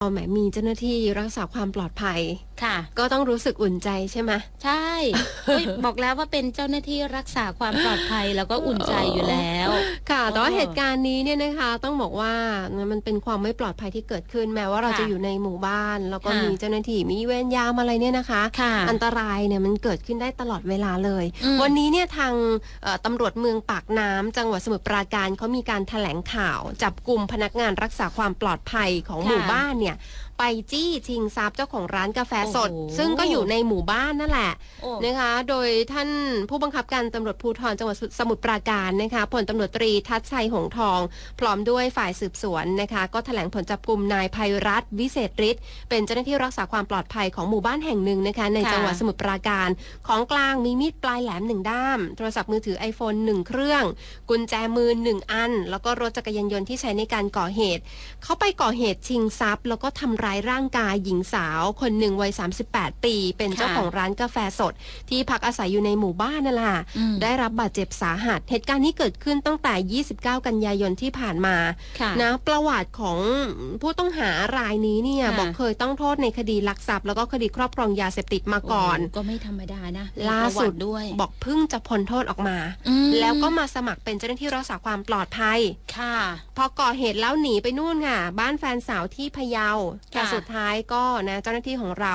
แหมมีเจ้าหน้าที่รักษาความปลอดภัย ค่ะ ก็ต้องรู้สึกอุ่นใจใช่ไหมใช่เฮ้ยบอกแล้วว่าเป็นเจ้าหน้าที่รักษาความปลอดภัยแล้วก็อุ่นใจอยู่แล้ว ค่ะแต่ว่าอ๋อเหตุการณ์นี้เนี่ยนะคะ ต้องบอกว่ามันเป็นความไม่ปลอดภัยที่เกิดขึ้นแม้ว่าเราค่ะจะอยู่ในหมู่บ้าน แล้วก็ค่ะมีเจ้าหน้าที่มีเวรยามอะไรเนี่ยนะคะค่ะอันตรายเนี่ยมันเกิดขึ้นได้ตลอดเวลาเลยอืมวันนี้เนี่ยทางเอ่อตำรวจเมืองปากน้ำจังหวัดสมุทรปราการเขามีการแถลงข่าว จับกลุ่มพนักงานรักษาความปลอดภัยของค่ะหมู่บ้านเนี่ย ไปจี้ชิงทรัพย์เจ้าของร้านกาแฟสด โอ้โห ซึ่งก็อยู่ในหมู่บ้านนั่นแหละ โอ้ นะคะ โดยท่านผู้บังคับการตำรวจภูธรจังหวัดสมุทรปราการนะคะผลตำรวจตรีทัศชัยหงทอง พร้อมด้วยฝ่ายสืบสวนนะคะ ก็แถลงผลจับกลุ่มนายภัยรัฐวิเศษฤทธิ์เป็นเจ้าหน้าที่รักษาความปลอดภัยของหมู่บ้านแห่งหนึ่งนะคะ ในค่ะ จังหวัดสมุทรปราการ ของกลางมีมีดปลายแหลมหนึ่งด้าม โทรศัพท์มือถือ iPhone 1 เครื่อง กุญแจมือหนึ่งอัน แล้วก็รถจักรยานยนต์ที่ใช้ในการก่อเหตุ เขาไปก่อเหตุชิงทรัพย์ แล้วก็ทำร้ายร่างกายหญิงสาวคนหนึ่งวัย 38 ปี เป็นเจ้าค่ะของร้านกาแฟสด ที่พักอาศัยอยู่ในหมู่บ้านนั่นแหละอืมได้รับบาดเจ็บสาหัส เหตุการณ์นี้เกิดขึ้นตั้งแต่ 29 กันยายนที่ผ่านมาค่ะนะประวัติของผู้ต้องหารายนี้เนี่ยค่ะบอกเคยต้องโทษในคดีลักทรัพย์แล้วก็คดีครอบครองยาเสพติดมาก่อนโโหก็ไม่ธรรมดานะล่ามีประวัสุดติด้วยบอกเพิ่งจะพ้นโทษออกมาอืมแล้วก็มาสมัครเป็นเจ้าหน้าที่รักษาความปลอดภัยค่ะ พอก่อเหตุแล้วหนีไปนู่นค่ะ บ้านแฟนสาวที่พะเยาแต่สุดท้ายก็นะเจ้าหน้าที่ของเรา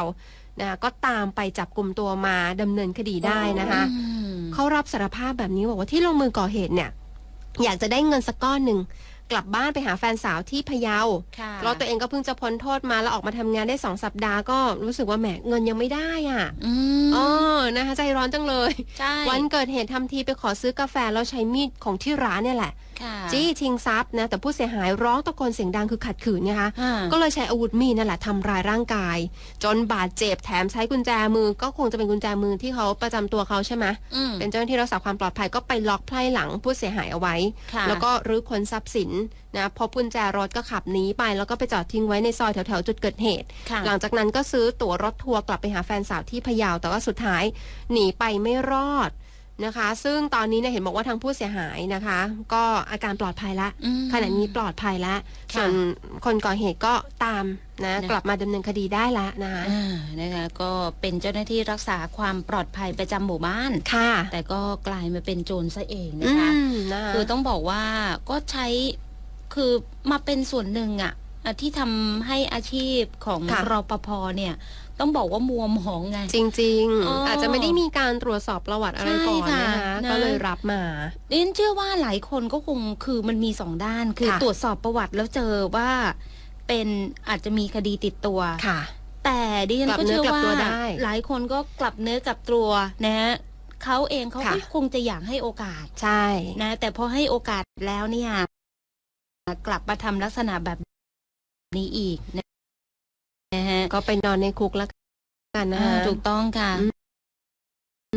นะก็ตามไปจับกลุ่มตัวมาดำเนินคดีได้นะคะอืมเขารับสารภาพแบบนี้บอกว่าที่ลงมือก่อเหตุเนี่ย อยากจะได้เงินสักก้อนหนึ่งกลับบ้านไปหาแฟนสาวที่พะเยาค่ะแล้วตัวเองก็เพิ่งจะพ้นโทษมาแล้วออกมาทำงานได้สองสัปดาห์ก็รู้สึกว่าแหมเงินยังไม่ได้อะอืมอ๋อนะคะใจร้อนจังเลยใช่วันเกิดเหตุทำทีไปขอซื้อกาแฟแล้วใช้มีดของที่ร้านเนี่ยแหละค่ะ จี้ชิงทรัพย์นะแต่ผู้เสียหายร้องตะโกนเสียงดังคือขัดขืนนะคะอ่าก็เลยใช้อาวุธมีดนั่นแหละทำร้ายร่างกาย จนบาดเจ็บแถมใช้กุญแจมือ ก็คงจะเป็นกุญแจมือที่เขาประจำตัวเขาใช่ไหมอืมเป็นเจ้าหน้าที่รักษาความปลอดภัยก็ไปล็อกไพร่หลังผู้เสียหายเอาไว้ค่ะแล้วก็รื้อค้นทรัพย์สินนะพบกุญแจรถก็ขับหนีไป แล้วก็ไปจอดทิ้งไว้ในซอยแถวๆจุดเกิดเหตุค่ะหลังจากนั้นก็ซื้อตั๋วรถทัวร์กลับไปหาแฟนสาวที่พะเยาแต่ว่าสุดท้ายหนีไปไม่รอด นะคะ ซึ่งตอนนี้เนี่ยเห็นบอกว่าทางผู้เสียหายนะคะ ก็อาการปลอดภัยละอืมขณะนี้ปลอดภัยแล้วค่ะส่วนคนก่อเหตุก็ตามนะนะกลับมาดำเนินคดีได้แล้วนะคะอ่านะคะก็เป็นเจ้าหน้าที่รักษาความปลอดภัยประจำหมู่บ้านค่ะ แต่ก็กลายมาเป็นโจรซะเองอืนะคะมนะคะ คือต้องบอกว่าก็ใช้คือมาเป็นส่วนหนึ่งอะอะ ที่ทำให้อาชีพของค่ะ รปภเนี่ย ต้องบอกว่ามัวหมองไง จริง อ๋อๆออาจจะไม่ได้มีการตรวจสอบประวัติอะไรก่อนใช่นะค่ะคะนะ ก็เลยรับมา ดิฉันเชื่อว่าหลายคนก็คงคือมันมีสองด้าน คือค่ะ ตรวจสอบประวัติแล้วเจอว่า เป็นอาจจะมีคดีติดตัว ค่ะ แต่ดิฉันกลับก็เนื้เชื่ออกลับว่าตัวได้หลายคนก็กลับเนื้อกลับตัวนะฮะเขาเองเขาก็ค่ะ คงจะอยากให้โอกาสใช่ นะ แต่พอให้โอกาสแล้วเนี่ย กลับมาทำลักษณะแบบ นี้อีกนะนะฮะก็ไปนอนในคุกแล้วกันนะอ่าคะถูกต้องค่ะอืม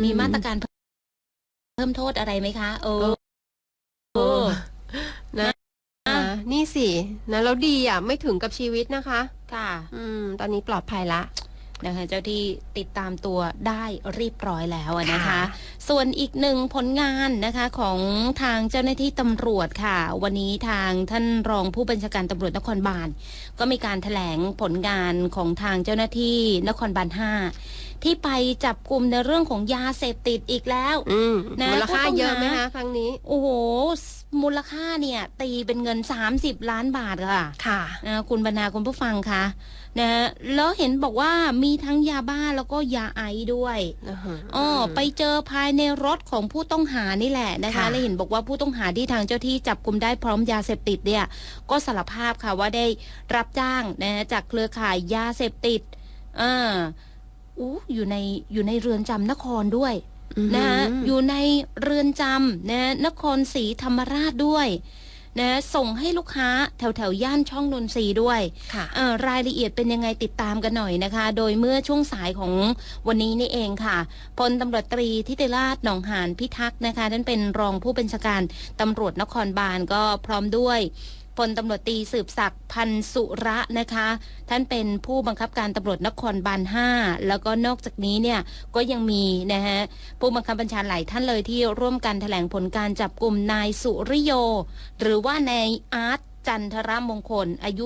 มีมาตรการเพิ่มโทษอะไรไหมคะเออเออนะนะนี่สินะแล้วดีอะ ไม่ถึงกับชีวิตนะคะ ค่ะ อืม ตอนนี้ปลอดภัยละ นะคะเจ้าที่ติดตามตัวได้เรียบร้อยแล้วอะนะคะค่ะส่วนอีกหนึ่งผลงานนะคะของทางเจ้าหน้าที่ตำรวจค่ะ วันนี้ทางท่านรองผู้บัญชาการตำรวจนครบาลก็มีการถแถลงผลงานของทางเจ้าหน้าที่นครบาล5ที่ไปจับกลุ่มในเรื่องของยาเสพติดอีกแล้วอืมนะมูลค่าผู้ต้องหาเยอะไหมคะครั้งนี้ โอ้โห มูลค่าเนี่ยตีเป็นเงิน 30 ล้านบาทค่ะ ค่ะนะคุณบรรณาคุณผู้ฟังคะนะแล้วเห็นบอกว่ามีทั้งยาบ้าแล้วก็ยาไอซ์ด้วยอ๋อไปเจอภายในรถของผู้ต้องหานี่แหละนะคะค่ะและเห็นบอกว่าผู้ต้องหาที่ทางเจ้าที่จับกลุ่มได้พร้อมยาเสพติดเนี่ย ก็สารภาพค่ะว่าได้รับจ้างนะจากเครือข่ายยาเสพติดอ่าอู้อยู่ในอยู่ในเรือนจำนครด้วย นะฮะอยู่ในเรือนจำนะนครศรีธรรมราชด้วยนะส่งให้ลูกค้าแถวแถวๆย่านช่องนนทรีย์ด้วยค่ะเอ่อรายละเอียดเป็นยังไงติดตามกันหน่อยนะคะ โดยเมื่อช่วงสายของวันนี้นี่เองค่ะพลตำรวจตรีทิติราชหนองหานพิทักษ์นะคะท่านเป็นรองผู้บัญชาการตำรวจนครบาลก็พร้อมด้วย พลตำรวจตรีสืบศักดิ์พันสุระนะคะ ท่านเป็นผู้บังคับการตำรวจนครบาล5แล้วก็นอกจากนี้เนี่ยก็ยังมีนะฮะผู้บังคับบัญชาหลายท่านเลยที่ร่วมกันแถลงผลการจับกลุ่มนายสุริโย หรือว่านายอาร์ตจันทรมงคลอายุ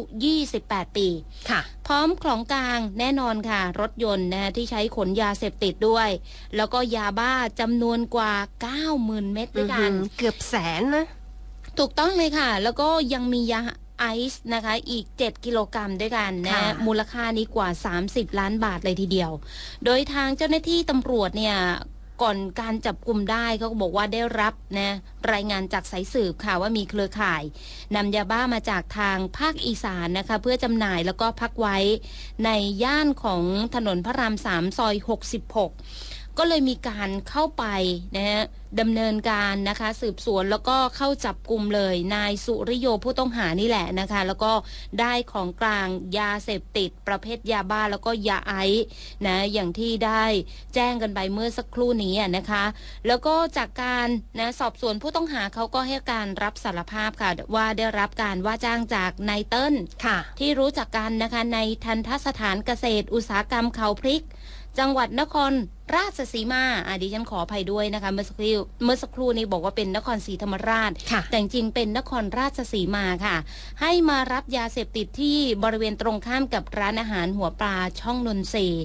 28 ปีค่ะ พร้อมของกลางแน่นอนค่ะ รถยนต์นะที่ใช้ขนยาเสพติดด้วย แล้วก็ยาบ้าจำนวนกว่า 90,000 เม็ดด้วยกันอื้อหือเกือบแสนนะ ถูกต้องเลยค่ะ แล้วก็ยังมียาไอซ์นะคะอีก 7 กิโลกรัมด้วยกันนะค่ะมูลค่านี้กว่า 30 ล้านบาทเลยทีเดียว โดยทางเจ้าหน้าที่ตำรวจเนี่ยก่อนการจับกลุ่มได้เขาก็บอกว่าได้รับนะรายงานจากสายสืบค่ะว่ามีเครือข่ายนำยาบ้ามาจากทางภาคอีสานนะคะ เพื่อจำหน่ายแล้วก็พักไว้ในย่านของถนนพระรามสามซอย 66 ก็เลยมีการเข้าไปนะฮะดำเนินการนะคะ สืบสวนแล้วก็เข้าจับกลุ่มเลย นายสุริโยผู้ต้องหานี่แหละนะคะ แล้วก็ได้ของกลางยาเสพติด ประเภทยาบ้าแล้วก็ยาไอซ์นะอย่างที่ได้แจ้งกันไปเมื่อสักครู่นี้อะนะคะ แล้วก็จากการนะสอบสวนผู้ต้องหาเขาก็ให้การรับสารภาพค่ะ ว่าได้รับการว่าจ้างจากนายเติ้ลค่ะที่รู้จักกันนะคะในทันทสถานเกษตรอุตสาหกรรมเขาพริก จังหวัดนครราชสีมาอะดิฉันขออภัยด้วยนะคะ เมื่อสักครู่เมื่อสักครู่นี้บอกว่าเป็นนครศรีธรรมราชค่ะแต่จริงๆเป็นนครราชสีมาค่ะ ให้มารับยาเสพติดที่บริเวณตรงข้ามกับร้านอาหารหัวปลาช่องนนทรีย์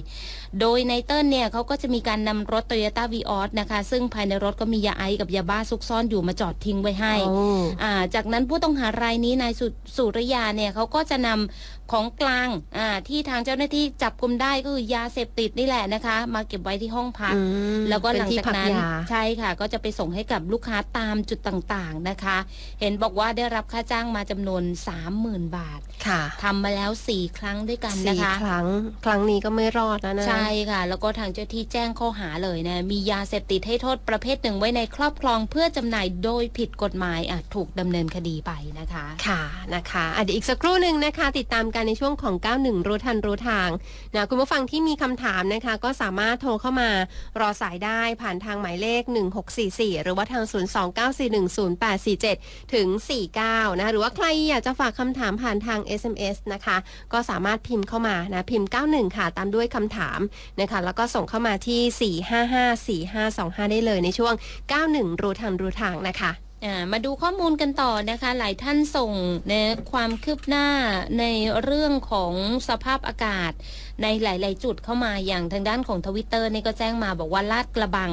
โดยในเติ้ลเนี่ยเขาก็จะมีการนำรถโตโยต้าวีออสนะคะ ซึ่งภายในรถก็มียาไอซ์กับยาบ้าซุกซ่อนอยู่มาจอดทิ้งไว้ให้โอ้อ่าจากนั้นผู้ต้องหารายนี้นายสุสุริยาเนี่ยเขาก็จะนำของกลางอ่าที่ทางเจ้าหน้าที่จับกุมได้ก็คือยาเสพติดนี่แหละนะคะ มาเก็บไว้ที่ห้องพักอืมแล้วก็หลังเป็นที่จากพันั้นยาใช่ค่ะ ก็จะไปส่งให้กับลูกค้าตามจุดต่างๆนะคะ เห็นบอกว่าได้รับค่าจ้างมาจำนวน 30,000 บาทค่ะทำมาแล้ว 4 ครั้งด้วยกันนะสี่คะครั้งครั้งนี้ก็ไม่รอดแล้วนะใช่ค่ะ แล้วก็ทางเจ้าที่แจ้งข้อหาเลยนะมียาเสพติดให้โทษประเภทหนึ่งไว้ในครอบครองเพื่อจำหน่ายโดยผิดกฎหมายอาจถูกดำเนินคดีไปนะคะค่ะนะคะอะเดี๋ยวอีกสักครู่หนึ่งนะคะ ติดตามกันในช่วงของ 91 รู้ทันรู้ทางนะคุณผู้ฟังที่มีคำถามนะคะ ก็สามารถโทรเข้ามารอสายได้ผ่านทางหมายเลข 1644 หรือว่าทาง 029410847 ถึง 49นะคะหรือว่าใครอยากจะฝากคำถามผ่านทาง SMS นะคะ ก็สามารถพิมพ์เข้ามานะพิมพ์ 91 ค่ะ ตามด้วยคำถามนะคะแล้วก็ส่งเข้ามาที่ 4554525 ได้เลยในช่วง 91 รู้ทันรู้ทางนะคะมาดูข้อมูลกันต่อนะคะ หลายท่านส่งนะความคืบหน้าในเรื่องของสภาพอากาศ ในหลาย ๆ จุดเข้ามาอย่างทางด้านของทวิตเตอร์นี่ก็แจ้งมาบอกว่าลาดกระบัง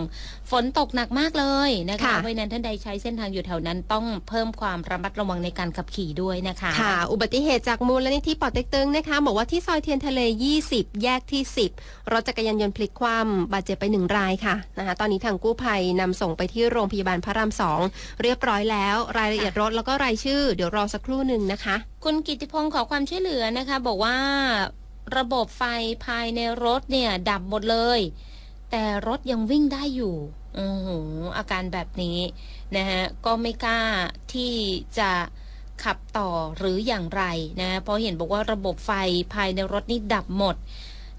ฝนตกหนักมากเลยนะคะค่ะเพราะฉะนั้นท่านใดใช้เส้นทางอยู่แถวนั้นต้องเพิ่มความระมัดระวังในการขับขี่ด้วยนะคะค่ะ อุบัติเหตุจากมูลนิธิปอเต็กตึงนะคะบอกว่าที่ซอยเทียนทะเล 20 แยกที่ 10 รถจักรยานยนต์พลิกคว่ำบาดเจ็บไปหนึ่งรายค่ะนะคะตอนนี้ทางกู้ภัยนำส่งไปที่โรงพยาบาลพระรามสองเรียบร้อยแล้ว รายละเอียดรถแล้วก็รายชื่อ เดี๋ยวรอสักครู่หนึ่งนะคะ คุณกิติพงศ์ขอความช่วยเหลือนะคะ บอกว่า ระบบไฟภายในรถเนี่ย ดับหมดเลย แต่รถยังวิ่งได้อยู่อือหืออาการแบบนี้นะฮะก็ไม่กล้าที่จะขับต่อหรืออย่างไรนะเพราะเห็นบอกว่าระบบไฟภายในรถนี่ดับหมด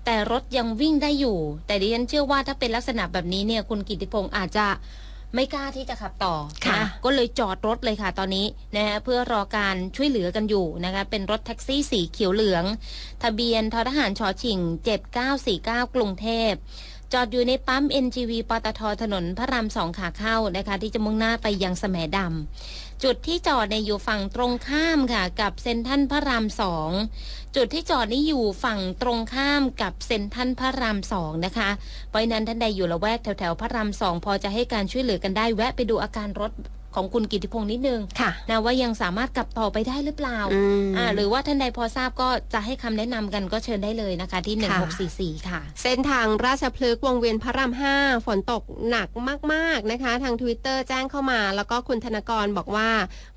แต่รถยังวิ่งได้อยู่ แต่ดิฉันเชื่อว่าถ้าเป็นลักษณะแบบนี้เนี่ยคุณกิติพงศ์อาจจะ ไม่กล้าที่จะขับต่อค่ะนะก็เลยจอดรถเลยค่ะตอนนี้นะฮะเพื่อรอการช่วยเหลือกันอยู่นะคะเป็นรถแท็กซี่สีเขียวเหลือง ทะเบียนททหารชอชิง 7949 กรุงเทพจอดอยู่ในปั๊ม NGV ปตทถนนพระรามสองขาเข้านะคะ ที่จะมุ่งหน้าไปยังแสมดำ จุดที่จอดในยอยู่ฝั่งตรงข้ามค่ะ กับเซนทัลพระรามสองจุดที่จอดนี่อยู่ฝั่งตรงข้ามกับเซนทัลพระรามสองนะคะเพราะนั้นท่านใดอยู่ละแวกแถวแถวพระรามสองพอจะให้การช่วยเหลือกันได้แวะไปดูอาการรถ ของคุณกิติพงศ์นิดนึงค่ะนะว่ายังสามารถกลับต่อไปได้หรือเปล่าอืมอ่าหรือว่าท่านใดพอทราบก็จะให้คำแนะนำกันก็เชิญได้เลยนะคะ ที่ค่ะ1644 ค่ะ เส้นทางราชพฤกษ์วงเวียนพระราม5ฝนตกหนักมาก ๆนะคะ ทาง Twitter แจ้งเข้ามา แล้วก็คุณธนกรบอกว่า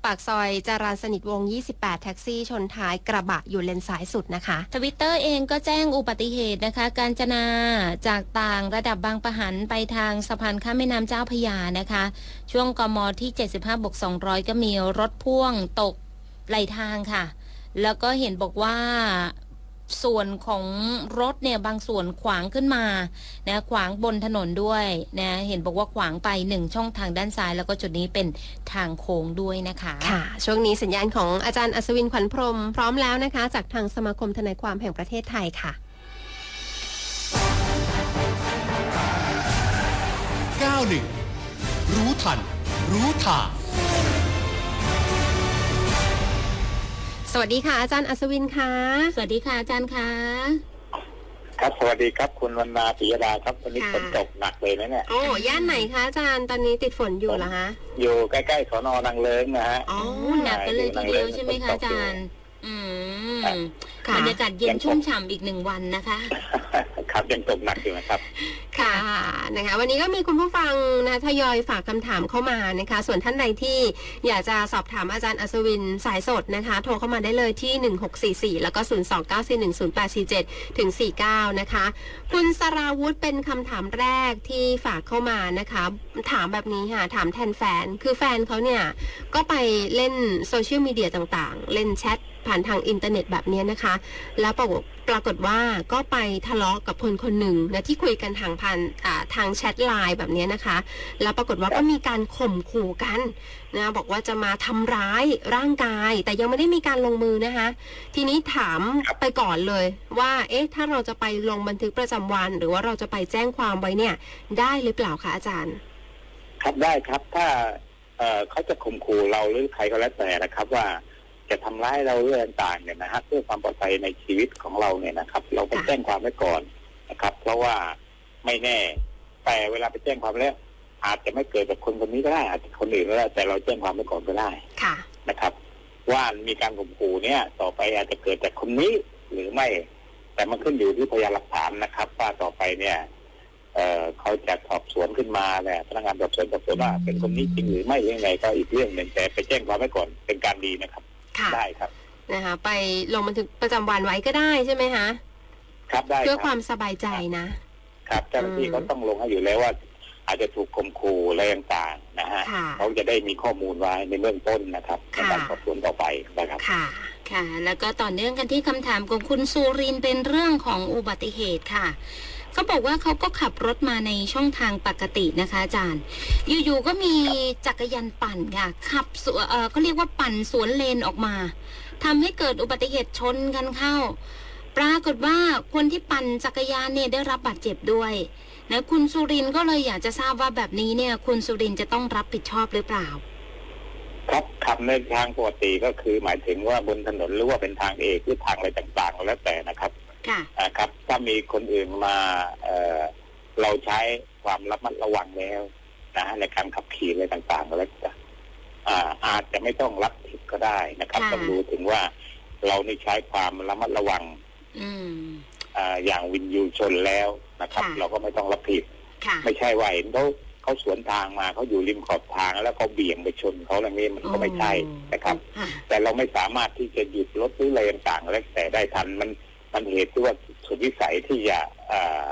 ปากซอยจารานสนิทวง 28 แท็กซี่ชนท้ายกระบะอยู่เลนซ้ายสุดนะคะทวิตเตอร์เองก็แจ้งอุบัติเหตุนะคะ การจนาจากต่างระดับบางปะหันไปทางสะพานข้ามแม่น้ำเจ้าพระยานะคะ ช่วงกมที่75บวก200 ก็มีรถพ่วงตกไหลทางค่ะ แล้วก็เห็นบอกว่าส่วนของรถเนี่ยบางส่วนขวางขึ้นมานะขวางบนถนนด้วยนะเห็นบอกว่าขวางไปหนึ่งช่องทางด้านซ้าย แล้วก็จุดนี้เป็นทางโค้งด้วยนะคะค่ะ ช่วงนี้สัญญาณของอาจารย์อัศวินขวัญพรหมพร้อมแล้วนะคะ จากทางสมาคมทนายความแห่งประเทศไทยค่ะ91รู้ทัน รู้ทางสวัสดีค่ะ อาจารย์อัศวินค่ะ สวัสดีค่ะอาจารย์คะครับสวัสดีครับคุณวรรณาปิยดาครับวันนี้ค่ะ ฝนตกหนักเลยนะเนี่ยโอ้ย่านไหนคะอาจารย์ตอนนี้ติดฝนอยู่เหรอคะอยู่ใกล้ๆสอนอนางเลิงนะฮะ อ๋อโอ้หนักกันเลยทีเดียวใช่ไหมคะอาจารย์ อืมค่ะบรรยากาศเย็นชุ่มฉ่ำอีกหนึ่งวันนะคะ ครับยังตกหนักอยู่นะครับ ค่ะนะคะ วันนี้ก็มีคุณผู้ฟังนะทยอยฝากคำถามเข้ามานะคะ ส่วนท่านใดที่อยากจะสอบถามอาจารย์อัศวินสายสดนะคะ โทรเข้ามาได้เลยที่ 1644 แล้วก็ 029410847 ถึง 49 นะคะ คุณสราวุธเป็นคำถามแรกที่ฝากเข้ามานะคะ ถามแบบนี้ค่ะถามแทนแฟน คือแฟนเขาเนี่ยก็ไปเล่นโซเชียลมีเดียต่างๆ เล่นแชทผ่านทางอินเทอร์เน็ตแบบนี้นะคะ แล้วปรากฏปรากฏว่าก็ไปทะเลาะกับคนคนหนึ่งนะที่คุยกันทางผ่านอ่าทางแชทไลน์แบบนี้นะคะ แล้วปรากฏว่าก็มีการข่มขู่กันนะบอกว่าจะมาทำร้ายร่างกาย แต่ยังไม่ได้มีการลงมือนะคะ ทีนี้ถามครับไปก่อนเลยว่าเอ๊ะถ้าเราจะไปลงบันทึกประจำวัน หรือว่าเราจะไปแจ้งความไว้เนี่ย ได้หรือเปล่าคะอาจารย์ ครับได้ครับถ้าเอ่อเขาจะข่มขู่เราหรือใครก็แล้วแต่นะครับว่าจะทำร้ายเราเรื่องต่างๆเนี่ยนะฮะเพื่อความปลอดภัยในชีวิตของเราเนี่ยนะครับ เราไปค่ะแจ้งความไว้ก่อน นะครับ เพราะว่าไม่แน่ แต่เวลาไปแจ้งความแล้ว อาจจะไม่เกิดกับคนคนนี้ก็ได้ อาจจะคนอื่นก็ได้แต่เราแจ้งความไว้ก่อนก็ได้ค่ะนะครับ ว่ามีการข่มขู่เนี่ย ต่อไปอาจจะเกิดจากคนนี้หรือไม่ แต่มันขึ้นอยู่ที่พยานหลักฐานนะครับ ว่าต่อไปเนี่ยเอ่อเขาจะสอบสวนขึ้นมาเนี่ยพนักงานสอบสวนสอบสวนว่าเป็นคนนี้จริงหรือไม่หรือยังไงก็อีกเรื่องหนึ่งแต่ไปแจ้งความไว้ก่อนเป็นการดีนะครับค่ะได้ครับนะคะไปลงบันทึกประจำวันไว้ก็ได้ใช่ไหมคะ ครับได้เพื่อคควารับมสบายใจนะครับเจ้าหน้าที่อืมเขาต้องลงให้อยู่แล้วว่า อาจจะถูกข่มขู่อะไรต่างๆนะฮะค่ะเขาจะได้มีข้อมูลไว้ในเบื้องต้นนะครับในค่ะ การสอบสวนต่อไปนะครับ ค่ะ ค่ะ แล้วก็ต่อเนื่องกันที่คำถามของคุณสุรินทร์เป็นเรื่องของอุบัติเหตุค่ะ เขาบอกว่าเขาก็ขับรถมาในช่องทางปกตินะคะอาจารย์ อยู่ๆก็มีจักรยานปั่นค่ะ ขับสวนเออเขาเรียกว่าปั่นสวนเลนออกมาทำให้เกิดอุบัติเหตุชนกันเข้า ปรากฏว่าคนที่ปั่นจักรยานเนี่ยได้รับบาดเจ็บด้วยนะคุณสุรินทร์ก็เลยอยากจะทราบว่าแบบนี้เนี่ย คุณสุรินทร์จะต้องรับผิดชอบหรือเปล่า ครับขับในทางปกติก็คือ หมายถึงว่าบนถนนหรือว่าเป็นทางเอกหรือทางอะไรต่างๆก็แล้วแต่นะครับค่ะอ่าครับ ถ้ามีคนอื่นมาเอ่อเราใช้ความระมัดระวังแล้วนะฮะในการขับขี่อะไรต่างๆก็แล้วแต่อ่าอาจจะไม่ต้องรับผิดก็ได้นะครับค่ะต้องดูถึงว่าเรานี่ใช้ความระมัดระวัง อืมอ่าอย่างวินยูชนแล้วนะครับค่ะเราก็ไม่ต้องรับผิดค่ะไม่ใช่ว่าเห็นเขาเขาสวนทางมาเขาอยู่ริมขอบทางแล้วเขาเบี่ยงไปชนเขาอะไรนี้มันก็ไม่ใช่นะครับค่ะแต่เราไม่สามารถที่จะหยุดรถหรืออะไรต่างๆแล้วแต่ได้ทันมันมันเหตุที่ว่าสุดวิสัยที่จะเอ่อ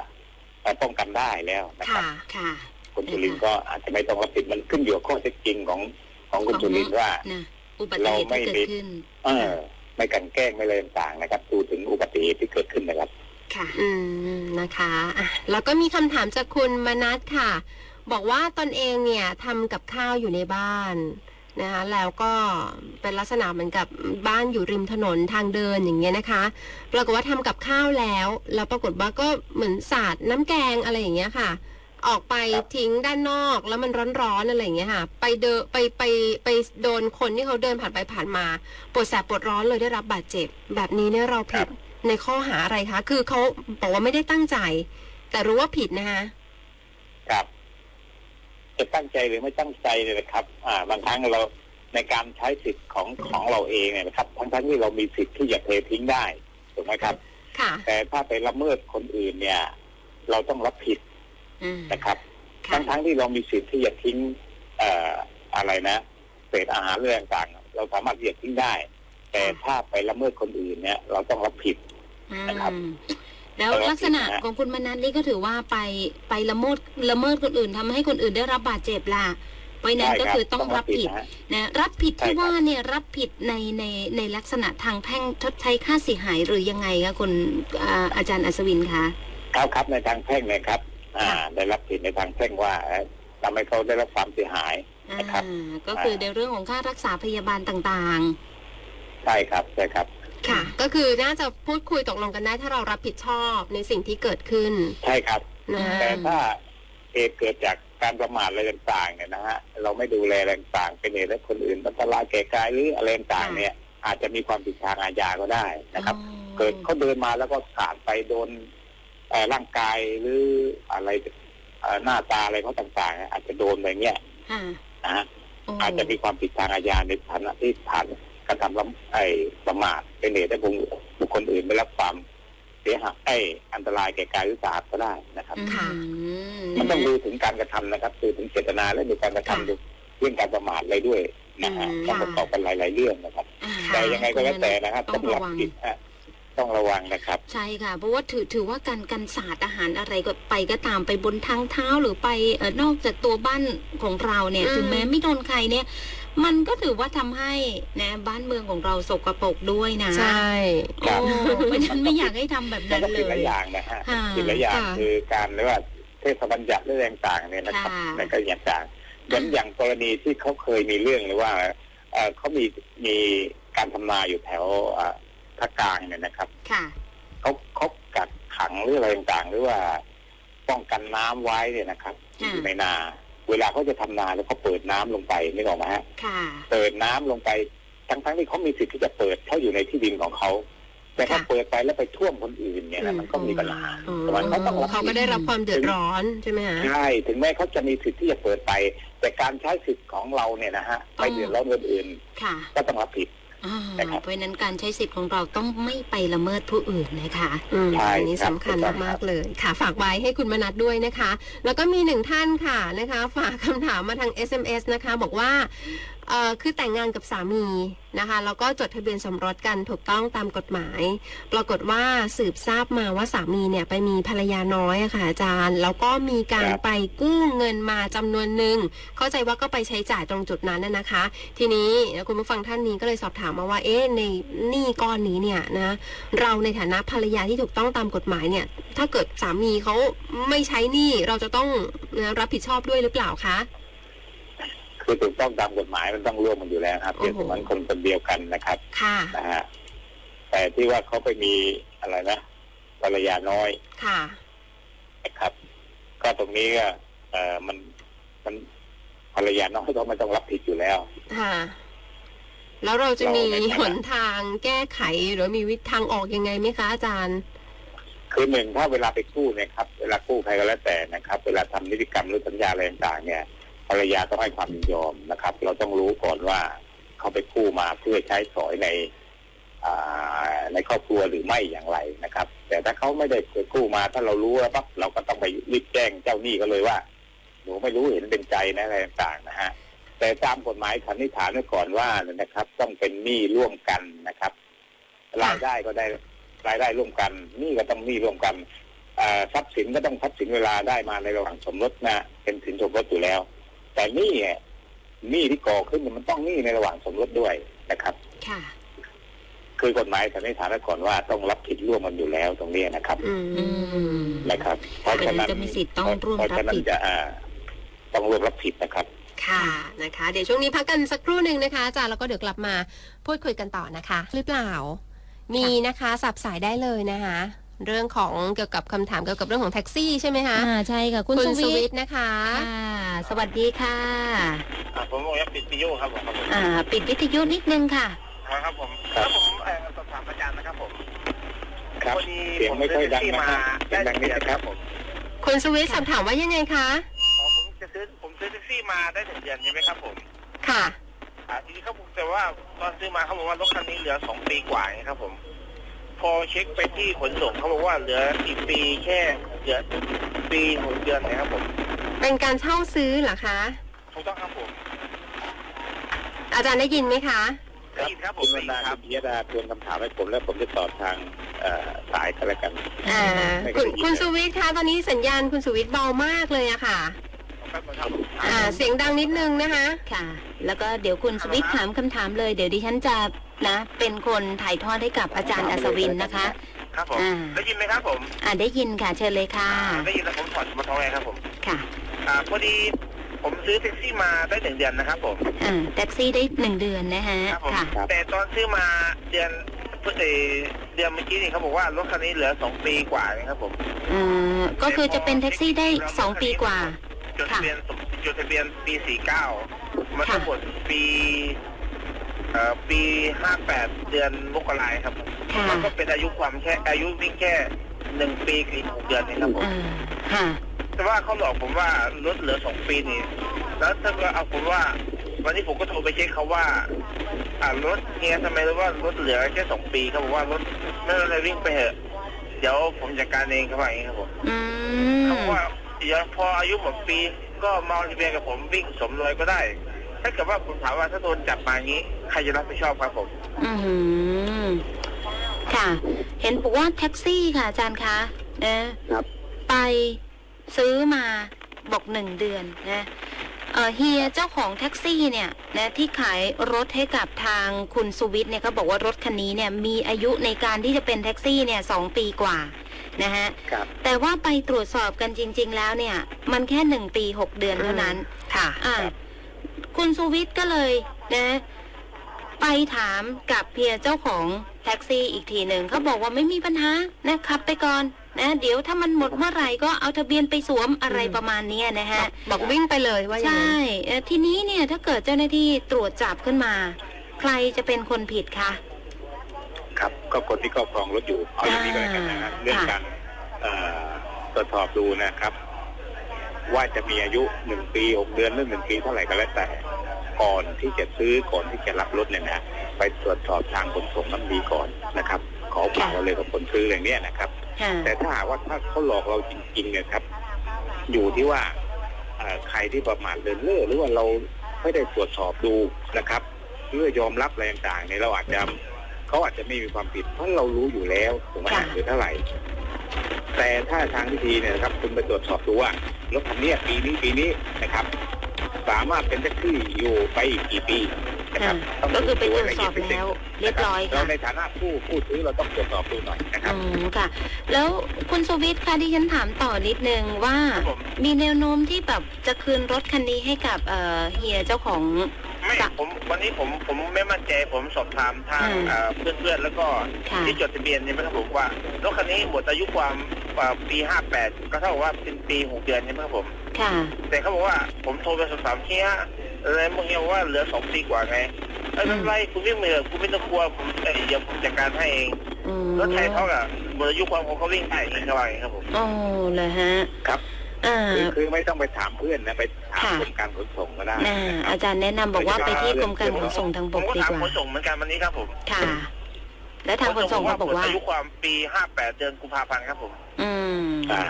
เอ่อป้องกันได้แล้วนะครับค่ะค่ะคุณจุลินทร์ก็อาจจะไม่ต้องรับผิดมันขึ้นอยู่กับข้อเท็จจริงของของคุณจุลินทร์ว่านะอุบัติเหตุที่เกิดขึ้นเออ ไม่กลันแกล้งไม่อะไรต่างๆนะครับ ดูถึงอุบัติเหตุที่เกิดขึ้นนะครับ ค่ะ อืมนะคะอะแล้วก็มีคำถามจากคุณมนัทค่ะ บอกว่าตนเองเนี่ยทำกับข้าวอยู่ในบ้านนะคะแล้วก็เป็นลักษณะเหมือนกับบ้านอยู่ริมถนนทางเดินอย่างเงี้ยนะคะ ปรากฏว่าทำกับข้าวแล้ว แล้วปรากฏว่าก็เหมือนสาดน้ำแกงอะไรอย่างเงี้ยค่ะ ออกไปครับทิ้งด้านนอกแล้วมันร้อนๆอะไรอย่างเงี้ยค่ะ ไปเดนไปไปไปโดนคนที่เขาเดินผ่านไปผ่านมาปวดแสบปวดร้อนเลยได้รับบาดเจ็บ แบบนี้เนี่ยเราผิดในข้อหาอะไรคะ คือเขาบอกว่าไม่ได้ตั้งใจ แต่รู้ว่าผิดนะคะครับจะตั้งใจหรือไม่ตั้งใจเนี่ยนะครับ อ่า บางครั้งเราในการใช้สิทธิ์ของของเราเองเนี่ยนะครับ ทั้งทั้งๆที่เรามีสิทธิ์ที่จะเททิ้งได้ถูกไหมครับ ค่ะ แต่ถ้าไปละเมิดคนอื่นเนี่ย เราต้องรับผิดอืม นะครับค่ะทั้งทั้งๆที่เรามีสิทธิ์ที่จะทิ้งเอ่ออะไรนะเศษอาหารเรื่องต่างๆเราสามารถที่จะทิ้งได้ แต่ถ้าไปละเมิดคนอื่นเนี่ย เราต้องรับผิดนะครับอืมแล้วลักษณะของคุณมนัทนี่ก็ถือว่าไปไปละเมิดละเมิดคนอื่นทำให้คนอื่นได้รับบาดเจ็บล่ะเพราะฉะนั้นได้ก็รับคือต้องรับผิดนะฮะนะรับผิดใช่ครัที่บว่าเนี่ยรับผิดในในในลักษณะทางแพ่งชดใช้ค่าเสียหายหรือยังไงคะคุณอ่าอาจารย์อัศวินคะครับครับในทางแพ่งเนะครับอ่า ได้รับผิดในทางแพ่งว่าเอ่อทำให้เขาได้รับความเสียหายนะครับอ่าก็คือในเรื่องของค่ารักษาพยาบาลต่างใช่ครับใช่ครับ ค่ะ ก็คือน่าจะพูดคุยตกลงกันได้ถ้าเรารับผิดชอบในสิ่งที่เกิดขึ้น ใช่ครับนะแต่ถ้าเหตุเกิดจากการประมาทอะไรต่างๆเนี่ยนะฮะเราไม่ดูแลอะไรต่างๆเป็นเหตุให้คนอื่นอันตรายแก่กายหรืออะไรต่างๆเนี่ยอาจจะมีความผิดทางอาญาก็ได้นะครับอ๋อเกิดเขาเดินมาแล้วก็สาดไปโดนเอ่อ ร่างกายหรืออะไรเอ่อหน้าตาอะไรเขาต่างๆ อาจจะโดนอะไรเงี้ยค่ะนะฮะโอ้อาจจะมีความผิดทางอาญาในฐานะที่ฐานกระทำล้ำไอ้ประมาทเป็นเหตุให้บุคคลอื่นได้รับความเสียหายไอ้อันตรายแก่กายหรือสาหัสก็ได้นะครับค่ะอืมมันต้องดูถึงการกระทำนะครับดูถึงเจตนาและดูการกระทำค่ะดูเรื่องการประมาทอะไรด้วยนะฮะอืมต้องประกอบกันหลาย ๆ เรื่องนะครับอ่าแต่ยังไงก็แล้วแต่นะครับต้ต้อองงระรับวังผิดฮะ ต้องระวังนะครับ ใช่ค่ะ เพราะว่าถือถือว่าการกันสาดอาหารอะไรก็ไปก็ตามไปบนทางเท้าหรือไปเออนอกจากตัวบ้านของเราเนี่ยอืมถึงแม้ไม่โดนใครเนี่ย มันก็ถือว่าทำให้นะบ้านเมืองของเราสกปรกด้วยนะ ใช่โอ้เพราะฉะนั้นไม่อยากให้ทำแบบมันั้นนก็เลผิดหลายยอย่างนะฮะค่ะผิดหลายอย่างค่ะคือการเรียกว่าเทศบัญญัติเรื่องต่างๆเนี่ยนะครับค่ะแล้วก็อย่างต่างเหมือนอย่างกรณีที่เขาเคยมีเรื่องหรือว่าเอ่อเขามีมีการทำนาอยู่แถวเอ่อ ภาคกลางเนี่ยนะครับค่ะเขาเขากักขังหรืออะไรต่างๆ หรือว่าป้องกันน้ำไว้เนี่ยนะครับค่ะอยู่ในนา เวลาเขาจะทำนาแล้วเขาเปิดน้ำลงไปไม่ออกไหมฮะค่ะเปิดน้ำลงไปทั้งๆที่เขามีสิทธิ์ที่จะเปิดเขาอยู่ในที่ดินของเขาแต่ถ้าค่ะเปิดไปแล้วไปท่วมคนอื่นเนี่ยนะมันก็มีปัญหาอ๋อแต่ว่าเขาต้องรับเขาก็ได้รับความเดือดร้อนใช่ไหมฮะใช่ถึงแม้เขาจะมีสิทธิ์ที่จะเปิดไป แต่การใช้สิทธิ์ของเราเนี่ยนะฮะไปเดือดร้อนคนอื่นค่ะก็ต้องรับผิดอ่านะครับ เพราะฉะนั้นการใช้สิทธิ์ของเราต้องไม่ไปละเมิดผู้อื่นนะคะอืมใช่อันนี้ครับสำคัญถูกต้องมากครับๆเลยค่ะ ฝากไว้ให้คุณมนัดด้วยนะคะ แล้วก็มีหนึ่งท่านค่ะนะคะ ฝากคำถามมาทาง SMS นะคะ บอกว่า เอ่อคือแต่งงานกับสามีนะคะแล้วก็จดทะเบียนสมรสกันถูกต้องตามกฎหมาย ปรากฏว่าสืบทราบมาว่าสามีเนี่ยไปมีภรรยาน้อยอะค่ะอาจารย์ แล้วก็มีการครับ ไปกู้เงินมาจำนวนหนึ่งเข้าใจว่าก็ไปใช้จ่ายตรงจุดนั้นน่ะนะคะ ทีนี้คุณผู้ฟังท่านนี้ก็เลยสอบถามมาว่าเอ๊ะในหนี้ก้อนนี้เนี่ยนะเราในฐานะภรรยาที่ถูกต้องตามกฎหมายเนี่ย ถ้าเกิดสามีเขาไม่ใช้หนี้เราจะต้องนะรับผิดชอบด้วยหรือเปล่าคะ คือถูกต้องตามกฎหมายมันต้องร่วมกันอยู่แล้วครับโอ้เปรียบโหเสมือนคนคนเดียวกันนะครับค่ะนะฮะแต่ที่ว่าเขาไปมีอะไรนะภรรยาน้อยค่ะนะครับ ก็ตรงนี้ก็เอ่อมันมันภรรยาน้อยเขาไม่ต้องรับผิดอยู่แล้วค่ะแล้วเราจะมีเราในฐานะหนทางแก้ไขหรือมีวิธีทางออกยังไงไหมคะอาจารย์ คือหนึ่งถ้าเวลาไปกู้เนี่ยครับ เวลากู้ใครก็แล้วแต่นะครับ เวลาทำนิติกรรมหรือสัญญาอะไรต่างๆเนี่ย ภรรยาต้องให้ความยินยอมนะครับ เราต้องรู้ก่อนว่าเขาไปกู้มาเพื่อใช้สอยในในครอบครัวหรือไม่อย่างไรนะครับ แต่ถ้าเขาไม่ได้ไปกู้มาถ้าเรารู้แล้วปั๊บเราก็ต้องไปรีบแจ้งเจ้าหนี้ก็เลยว่าหนูไม่รู้เห็นเป็นใจนะอะไรต่างๆนะฮะแต่ตามกฎหมายสันนิษฐานไว้ก่อนว่านะครับ ต้องเป็นหนี้ร่วมกันนะครับ รายได้ก็ได้รายได้ร่วมกันหนี่ก็ต้องหนี่ร่วมกันทรัพย์สินก็ต้องทรัพย์สินเวลาได้มาในระหว่างสมรสนะเป็นสินสมรสอยู่แล้ว แต่หนี่เนี่ยหนี่ที่ก่อขึ้นเนี่ยมันต้องหนี่ในระหว่างสมรสด้วยนะครับ ค่ะคือกฎหมายสันนิษฐานไว้ก่อนว่าต้องรับผิดร่วมกันอยู่แล้วตรงนี้นะครับอือืมมนะครับ เพราะฉะนั้นจะมีสิทธิ์ต้องร่วมเพราะรับฉะนั้ผินดจะอ่าต้องร่วมรับผิดนะครับ ค่ะนะคะ เดี๋ยวช่วงนี้พักกันสักครู่หนึ่งนะคะอาจารย์แล้วก็เดี๋ยวกลับมาพูดคุยกันต่อนะคะ หรือเปล่า มีนะคะสับสายได้เลยนะคะ เรื่องของเกี่ยวกับคำถามเกี่ยวกับเรื่องของแท็กซี่ใช่ไหมคะอ่าใช่ค่ะ คุณคุณสุสวิวิททย์ย์นะคะค่ะสวัสดีค่ะผมบอกว่าปิดวิทยุครับผมครับผมอ่า ปิดวิทยุนิดนึงค่ะครับผมครัแล้บวผมเอ่อสอบถามอาจารย์นะครับผมครับพอดีเสียงไม่ค่อยดังนะฮะผมซื้อแท็กซี่มาดังนิดนะครับผมคุณสวิทย์สอบถามว่ายังไงคะอ๋อผมจะซื้อผมซื้อแท็กซี่มาได้ถึงเดือนใช่ไหมครับผม ค่ะอ่าทีนี้เขาบอกแต่ว่าตอนซื้อมาเขาบอกว่ารถคันนี้เหลือสองปีกว่าไงครับผม พอเช็คไปที่ขนส่งเขาบอกว่าเหลืออีกปีแค่เหลือปีหกเดือนนะครับผมเป็นการเช่าซื้อเหรอคะ ถูกต้องครับผมอาจารย์ได้ยินไหมคะ ได้ยินครับผคุมณวได้รยิรณานครับคุณพิยดาทวนคำถามให้ผมแล้วผมจะตอบทางเอ่อสายก็แล้วกันอ่าไม่คุณได้ยินคุณสุวิทย์คะตอนนี้สัญญาณคุณสุวิทย์เบามากเลยอะค่ะ ครับผมครับอ่า เสียงดังนิดนึงนะคะ ค่ะ แล้วก็เดี๋ยวคุณสวิทย์ถามคำถามเลย เดี๋ยวดิฉันจะ นะ เป็นคนถ่ายทอดให้กับอาจารย์อัศวินนะคะ ครับผม อ่า ได้ยินไหมครับผมอ่าได้ยินค่ะเชิญเลยค่ะ ได้ยินแล้วผมถอดมาท้องไงครับผมค่ะอ่าพอดีผมซื้อแท็กซี่มาได้หนึ่งเดือนนะครับผมอ่าแท็กซี่ได้หนึ่งเดือนนะฮะครับผมค่ะครับแต่ตอนซื้อมาเดือนพฤศจิเดือนเมื่อกี้นี่เขาบอกว่ารถคันนี้เหลือสองปีกว่านะครับผมอืมก็คือจะเป็นแท็กซี่ได้สองปีกว่า จดทะเบียนสมจดทะเบียนปีสี่เก้ามันทั้งหมดปีเอ่อ ปีห้าแปดเดือนมกราครับผมค่ะ มันก็เป็นอายุความแค่อายุวิ่งแค่หนึ่งปีกับอีกหกเดือนเองครับผม อ่าค่ะ แต่ว่าเขาหลอกผมว่าลดเหลือสองปีนี่ แล้วถ้าก็เอาผมว่า วันนี้ผมก็โทรไปเช็คเขาว่า อ่ารถเฮียทำไมรู้ว่าลดเหลือแค่สองปีเขาบอกว่ารถไม่เป็นไรวิ่งไปเถอะ เดี๋ยวผมจัดการเองเขาว่าอย่างนี้ครับผมอืเขามบอกว่าเดี๋ยวพออายุหมดปีก็มาเอาทะเบียนกับผมวิ่งสมรอยก็ได้ ถ้าเกิดว่าผมถามว่าถ้าโดนจับมาอย่างนี้ ใครจะรับผิดชอบครับผม อืมค่ะ เห็นบอกว่าแท็กซี่ค่ะ อาจารย์คะนะครับ ไปซื้อมาบอกหนึ่งเดือนนะเอ่อเฮียเจ้าของแท็กซี่เนี่ยนะที่ขายรถให้กับทางคุณสุวิทย์เนี่ยก็บอกว่ารถคันนี้เนี่ยมีอายุในการที่จะเป็นแท็กซี่เนี่ยสองปีกว่านะฮะครับ แต่ว่าไปตรวจสอบกันจริง ๆ แล้วเนี่ย มันแค่หนึ่งปีหกเดือนเท่านั้น ค่ะ อ่าคุ ณสุวิทย์ก็เลยนะไปถามกับเพียเจ้าของแท็กซี่อีกทีหนึ่งเขาบอกว่าไม่มีปัญหานะขับไปก่อนนะ เดี๋ยวถ้ามันหมดเมื่อไหร่ก็เอาทะเบียนไปสวมอะไรอืมประมาณเนี้ยนะบอฮะกบอกวิ่งไปเลยว่าอย่างใช่นั้นเอ่อทีนี้เนี่ยถ้าเกิดเจ้าหน้าที่ตรวจจับขึ้นมา ใครจะเป็นคนผิดคะครับก็คนที่ครอบครองรถอยู่เอาอย่างนี้ก็แล้วกันนะฮะอ่าเรื่องการเอ่อตรวจสอบดูนะครับ ว่าจะมีอายุหนึ่งปีหกเดือนหรือหนึ่งปีเท่าไหร่ก็แล้วแต่ก่อนที่จะซื้อก่อนที่จะรับรถเนี่ยนะไปตรวจสอบทางขนส่งน้ำดีก่อนนะครับ ขอฝากไว้เลยกับคนซื้ออย่างเนี้ยนะครับค่ะแต่ถ้าหากว่าถ้าเขาหลอกเราจริงๆเนี่ยครับ อยู่ที่ว่าเอ่อใครที่ประมาทเดินเล่อหรือว่าเราไม่ได้ตรวจสอบดูนะครับเพื่อยอมรับอะไรต่างๆเนี่ยเราอาจจะ เขาอาจจะไม่มีความผิด เพราะเรารู้อยู่แล้วถูกไหมค่ะหรือเท่าไหร่ แต่ถ้าทางวิธีเนี่ยนะครับ คุณไปตรวจสอบดูว่ารถคันเนี้ยปีนี้ปีนี้นะครับ สามารถเป็นแท็กซี่อยู่ไปอีกกี่ปีนะครับค่ะก็คือไปตรวจสอบแล้ว เรียบร้อยเราค่ะในฐานะผู้ผู้ซื้อเราต้องตรวจสอบดูหน่อยนะครับอืมค่ะ แล้วคุณสุวิทย์คะที่ฉันถามต่อนิดนึงว่าครับผมมีแนวโน้มที่แบบจะคืนรถคันนี้ให้กับเอ่อเฮียเจ้าของ ไม่ค่ะผมวันนี้ผมผมไม่มั่นใจผมสอบถามทางอืมเอ่อเพื่อนๆแล้วก็ค่ะที่จดทะเบียนใช่ไหมครับผมว่ารถคันนี้หมดอายุความอ่าปี58ก็เท่ากับว่าเป็นปี6เดือนใช่ไหมครับผมค่ะแต่เขาบอกว่าผมโทรไปสอบถามเฮียแล้วมึงเฮียบอกว่าเหลือ2ปีกว่าไงเอ้ยไม่เป็นไรคุณวิ่งไปเถอะคุณไม่ต้องกลัวผมเอ้ยเดี๋ยวผมจัดการให้เองอืมรถไทยเขาอะหมดอายุความของเขาวิ่งได้เองเขาว่าอย่างนี้ครับผมโอ้เลยฮะครับอ่า คือคือไม่ต้องไปถามเพื่อนนะไปถามค่ะกรมการขนส่งก็ได้น่านะครับอาจารย์แนะนำบอกว่าไปที่กรมการขนส่งทางบผมกก็ดีถามกว่าขนส่งเหมือนกันวันนี้ครับผมค่ะ และทางขนส่งก็บอกว่าหมดอายุความปี58เดือนกุมภาพันธ์ครับผม อืมอ่า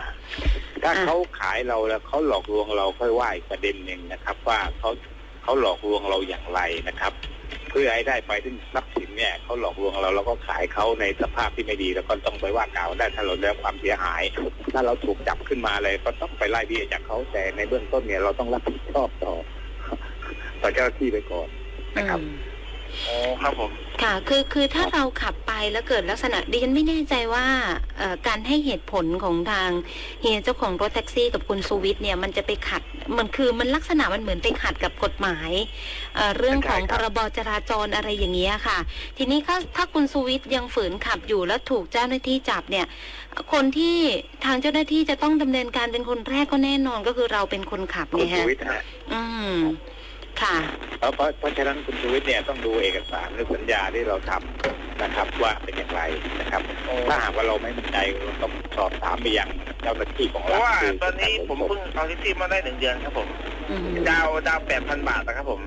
ถ้าอะเขาขายเราแล้วเขาหลอกลวงเราค่อยว่าอีกประเด็นหนึ่งนะครับ ว่าเขาเขาหลอกลวงเราอย่างไรนะครับ เพื่อให้ได้ไปถึงทรัพย์สินเนี่ยเขาหลอกลวงเราแล้วก็ขายเขาในสภาพที่ไม่ดี แล้วก็ต้องไปว่ากล่าวได้ถ้าเราได้ความเสียหาย ถ้าเราถูกจับขึ้นมาเลย ก็ต้องไปไล่เบี้ยจากเขาแต่ในเบื้องต้นเนี่ยเราต้องรับผิดชอบต่อ ต่อเจ้าหน้าที่ไปก่อนนะครับ อืมอ๋อครับผม ค่ะ คือคือถ้าเราขับไปแล้วเกิดลักษณะดิฉันไม่แน่ใจว่าเอ่อการให้เหตุผลของทางเฮียเจ้าของรถแท็กซี่กับคุณสุวิทย์เนี่ยมันจะไปขัดมันคือมันลักษณะมันเหมือนไปขัดกับกฎหมายเอ่อเรื่องของใช่พครับรบจราจรอะไรอย่างเงี้ยค่ะ ทีนี้ถ้าถ้าคุณสุวิทย์ยังฝืนขับอยู่แล้วถูกเจ้าหน้าที่จับเนี่ย คนที่ทางเจ้าหน้าที่จะต้องดำเนินการเป็นคนแรกก็แน่นอนก็คือเราเป็นคนขับคุณเนี่ยชูฮะวิทย์นะอืม ค่ะเพราะเพราะเพราะฉะนั้นคุณชูวิทย์เนี่ยต้องดูเอกสารหรือสัญญาที่เราทำนะครับ ว่าเป็นอย่างไรนะครับ ถ้าหากว่าเราไม่มั่นใจเราต้องสอบถามไปยังเจ้าหน้าที่ของเพรัฐราะว่าคืตอนนี้ผมเพิ่งเอาแท็กซี่มาได้หนึ่งเดือนครับผมอืมดาวดาวแปดพันบาทนะครับผม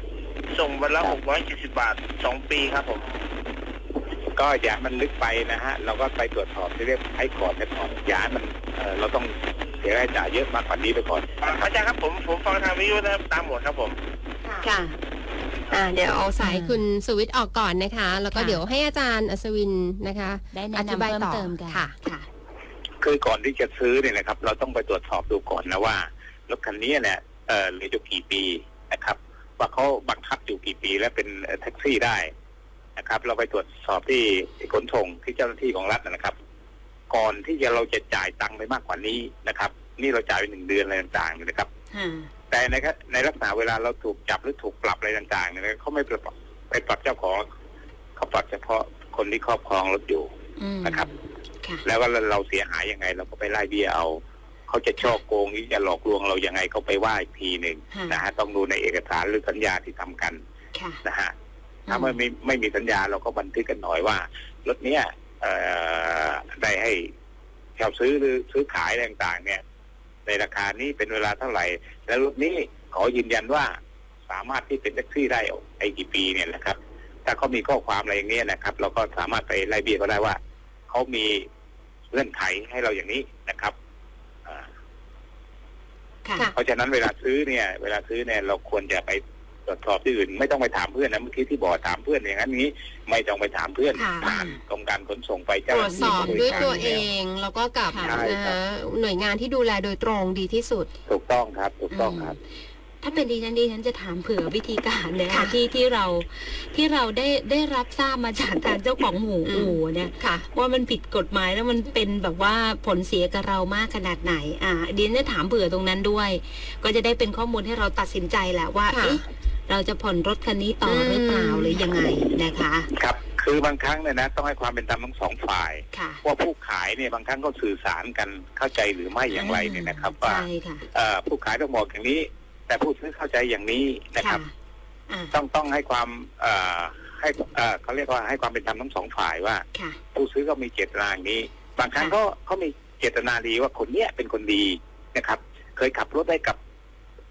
ส่งวันละหกร้อยเจ็ดสิบาทสองปีครับผมก็อย่ามันลึกไปนะฮะ เราก็ไปตรวจสอบที่เรียกให้ก่อนไปก่อนอย่าให้มันเอ่อเราต้องเสียรายจ่ายเยอะมากกว่านี้ไปก่อนอ่าอาจารย์ครับผมผมฟังทางวิทยุนะครับตามหมดครับผม ค่ะอ่าเดี๋ยวเอาสายอ่าคุณสุวิทย์ออกก่อนนะคะ แล้วก็ค่ะเดี๋ยวให้อาจารย์อัศวินนะคะได้อแนะธินำบายเพิ่มต่อเติมกันค่ะค่ะ คือก่อนที่จะซื้อเนี่ยนะครับ เราต้องไปตรวจสอบดูก่อนนะว่ารถคันนี้เนี่ยเอ่อเหลืออยู่กี่ปีนะครับ ว่าเขาบังคับอยู่กี่ปีและเป็นเอ่อแท็กซี่ได้นะครับ เราไปตรวจสอบที่ขนส่งที่เจ้าหน้าที่ของรัฐนะครับ ก่อนที่จะเราจะจ่ายตังค์ไปมากกว่านี้นะครับ นี่เราจ่ายไปหนึ่งเดือนอะไรต่างๆนะครับค่ะ แต่ในครับในลักษณะเวลาเราถูกจับหรือถูกปรับอะไรต่างๆเนี่ยเขาไม่ปรับไปปรับเจ้าของเขาปรับเฉพาะคนที่ครอบครองรถอยู่อืมนะครับค่ะแล้วว่าเราเสียหายยังไง เราก็ไปไล่เบี้ยเอาเขาจะช่อโกงหรือจะหลอกลวงเรายังไงเขาไปว่าอีกทีหนึ่งค่ะนะฮะต้องดูในเอกสารหรือสัญญาที่ทำกันค่ะนะฮะถ้าไม่ไม่ไม่มีสัญญาเราก็บันทึกกันหน่อยว่ารถเนี้ยเอ่อได้ให้เช่าซื้อหรือซื้อขายอะไรต่างๆ เนี่ย ในราคานี้เป็นเวลาเท่าไหร่ แล้วรถนี้ขอยืนยันว่าสามารถที่เป็นแท็กซี่ได้ไอ้กี่ปีเนี่ยนะครับ ถ้าเขามีข้อความอะไรอย่างเงี้ยนะครับ เราก็สามารถไปไล่เบี้ยก็ได้ว่าเขามีเงื่อนไขให้เราอย่างนี้นะครับอ่าค่ะค่ะเพราะฉะนั้นเวลาซื้อเนี่ย เวลาซื้อเนี่ยเราควรจะไป ตรวจสอบที่อื่น ไม่ต้องไปถามเพื่อนนะเมื่อกี้ที่บอกถามเพื่อนอย่างนั้นนี้ ไม่ต้องไปถามเพื่อนค่ะผ่านกรมการขนส่งไปตเจ้ารหวน้าจที่สอบบริด้วยการตัวเอแล้วงแล้วก็กับใช่ครับนะหน่วยงานที่ดูแลโดยตรงดีที่สุด ถูกต้องครับ ถูกต้องครับถ้าเป็นดิฉันดิฉันจะถามเผื่อวิธีการเนี่ยค่ะที่ที่เราที่เราได้ได้รับทราบมาจากทางเจ้าของหมูอู่เนี่ยค่ะว่ามันผิดกฎหมายแล้วมันเป็นแบบว่าผลเสียกับเรามากขนาดไหน อ่าดิฉันจะถามเผื่อตรงนั้นด้วย ก็จะได้เป็นข้อมูลให้เราตัดสินใจแหละว่าค่ะเอ๊ะ เราจะผ่อนรถคันนี้ต่อหรือเปล่าอืมหรือยังไงนะคะ ครับคือบางครั้งเนี่ยนะต้องให้ความเป็นธรรมทั้งสองฝ่ายค่ะว่าผู้ขายเนี่ยบางครั้งก็สื่อสารกันเข้าใจหรือไม่อย่างไรเนี่ยนะครับว่าใช่ค่ะเอ่อผู้ขายต้องบอกอย่างนี้ แต่ผู้ซื้อเข้าใจอย่างนี้นะครับอ่าต้องต้องให้ความเอ่อให้เอ่อเขาเรียกว่าให้ความเป็นธรรมทั้งสองฝ่ายว่าค่ะผู้ซื้อก็มีเจตนาอย่างนี้ บางครั้งค่ะก็เขามีเจตนาดีว่าคนเนี้ยเป็นคนดีนะครับ เคยขับรถได้กับ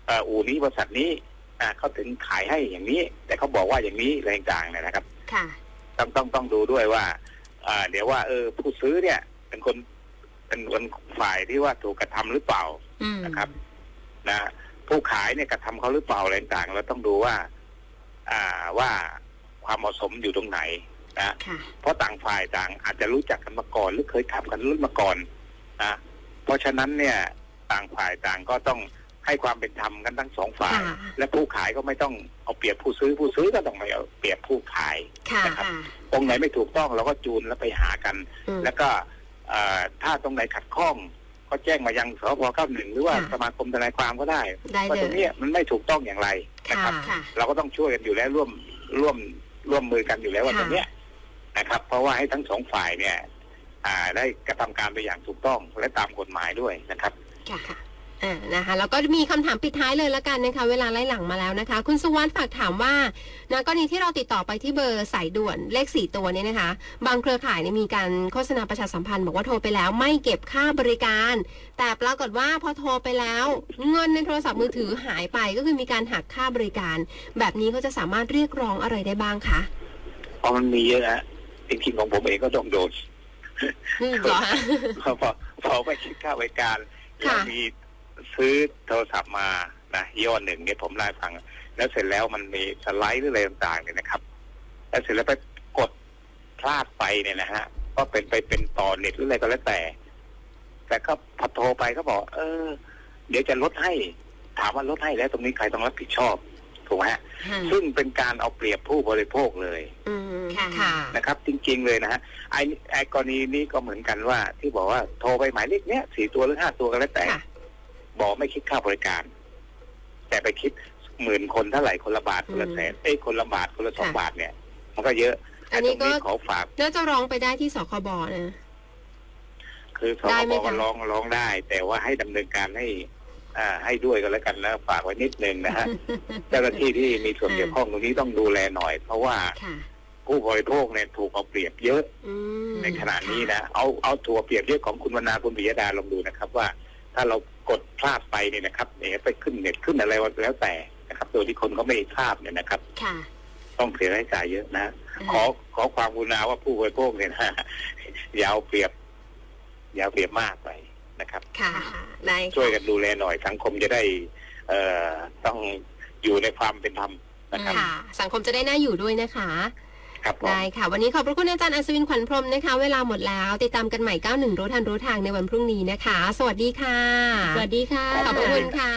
เอ่ออู่นี้บริษัทนี้อ่า เขาถึงขายให้อย่างนี้ แต่เขาบอกว่าอย่างนี้อะไรต่างๆเนี่ยนะครับ ค่ะ ต้องต้องต้องดูด้วยว่าอ่าเดี๋ยวว่าเออผู้ซื้อเนี่ย เป็นคนเป็นคนฝ่ายที่ว่าถูกกระทำหรือเปล่าอืมนะครับ นะผู้ขายเนี่ยกระทำเขาหรือเปล่าอะไรต่างๆเราต้องดูว่า อ่าว่าความเหมาะสมอยู่ตรงไหนนะค่ะเพราะต่างฝ่ายต่างอาจจะรู้จักกันมาก่อน หรือเคยขับกันรุ่นมาก่อนนะเพราะฉะนั้นเนี่ย ต่างฝ่ายต่างก็ต้อง ให้ความเป็นธรรมกันทั้งสองฝ่าย ค่ะ และผู้ขายก็ไม่ต้องเอาเปรียบผู้ซื้อผู้ซื้อก็ต้องไม่เอาเปรียบผู้ขาย ค่ะนะครับ ค่ะตรงไหนไม่ถูกต้องเราก็จูนแล้วไปหากัน อืม แล้วก็เอ่อถ้าตรงไหนขัดข้อง ก็แจ้งมายังสพ91หรือว่าค่ะ สมาคมทนายความก็ได้ได้ว่าเลตรงเนี้ย ยมันไม่ถูกต้องอย่างไรนะครับ ค่ะค่ะเราก็ต้องช่วยกันอยู่แล้วร่วมร่วมร่วมมือกันอยู่แล้วว่าค่ะ ตรงเนี้ยนะครับ เพราะว่าให้ทั้งสองฝ่ายเนี่ย อ่าได้กระทำการไปอย่างถูกต้องและตามกฎหมายด้วยนะครับ ค่ะค่ะ อ่านะคะแล้วก็มีคำถามปิดท้ายเลยละกันนะคะ เวลาไล่หลังมาแล้วนะคะ คุณสุวรรณฝากถามว่านะกรณีที่เราติดต่อไปที่เบอร์สายด่วนเลขสี่ตัวเนี่ยนะคะ บางเครือข่ายเนี่ยมีการโฆษณาประชาสัมพันธ์ บอกว่าโทรไปแล้วไม่เก็บค่าบริการ แต่ปรากฏว่าพอโทรไปแล้ว เงินในโทรศัพท์มือถือหายไปก็คือมีการหักค่าบริการ แบบนี้ก็จะสามารถเรียกร้องอะไรได้บ้างคะเพราะมันมีเยอะฮะจริงๆของผมเองก็ต้องโดนอืมเหรอฮะพอพอพอไม่คิดค่าบริการค่ะแล้วมี ซื้อโทรศัพท์มานะยี่ห้อหนึ่งเนี่ยผมไล่าให้ฟัง แล้วเสร็จแล้วมันมีสไลด์หรืออะไรต่างๆเนี่ยนะครับ แล้วเสร็จแล้วไปกดพลาดไปเนี่ยนะฮะก็เป็นไปเป็นต่อเน็ตหรืออะไรก็แล้วแต่ แต่ก็พอโทรไปก็บอก เออ เดี๋ยวจะลดให้ ถามว่าลดให้แล้วตรงนี้ใครต้องรับผิดชอบถูกไหมฮะค่ะซึ่งเป็นการเอาเปรียบผู้บริโภคเลยอืมค่ะค่ะนะครับ จริงๆเลยนะฮะไอ้ไอ้กรณีนี้ก็เหมือนกันว่า ที่บอกว่าโทรไปหมายเลขเนี้ยสี่ตัวหรือห้าตัวก็แล้วแต่ค่ะ บอกไม่คิดค่าบริการ แต่ไปคิดหมื่นคนเท่าไหร่คนละบาทคนละแสนเอ้ยคนละบาทคนละสองค่ะบาทเนี่ย มันก็เยอะอันนี้ก็แต่ตรงขอฝากน่าจะร้องไปได้ที่สคบนะคือสได้คไหมบคะก็ร้องร้องได้ แต่ว่าให้ดำเนินการให้ อ่า ให้ด้วยก็แล้วกันแล้วฝากไว้นิดนึงนะฮะเจ้าหน้าที่ที่มีส่วนเกี่ยวข้องตรงนี้ต้องดูแลหน่อย เพราะว่าค่ะผู้บริโภคเนี่ยถูกเอาเปรียบเยอะอืมในขณะนี้นะเอาเอาตัวเปรียบเทียบของคุณวรรณาคุณปิยดาลองดูนะครับ ว่าถ้าเรา กดพลาดไปเนี่ยนะครับเนี่ยไปขึ้นเน็ตขึ้นอะไรแล้วแต่นะครับ โดยที่คนเขาไม่ทราบเนี่ยนะครับค่ะต้องเสียรายจ่ายเยอะนะขอขอความกรุณาว่าผู้บริโภคเนี่ยนะอย่าเอาเปรียบอย่าเอาเปรียบมากไปนะครับ ค่ะได้ค่ะช่วยกันดูแลหน่อยสังคมจะได้ เอ่อต้องอยู่ในความเป็นธรรมนะครับค่ะสังคมจะได้น่าอยู่ด้วยนะคะ ครับผมได้ค่ะ วันนี้ขอบพระคุณอาจารย์อัศวินขวัญพรหมนะคะ เวลาหมดแล้ว ติดตามกันใหม่ 91 รู้ทันรู้ทางในวันพรุ่งนี้นะคะ สวัสดีค่ะ สวัสดีค่ะ ขอบพระคุณค่ะ